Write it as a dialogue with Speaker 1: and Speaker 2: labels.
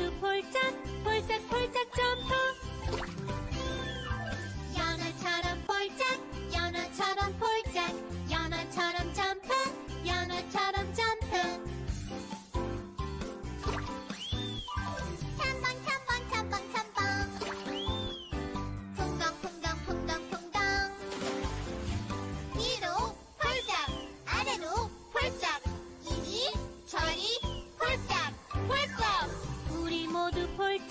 Speaker 1: 모두 볼짝 like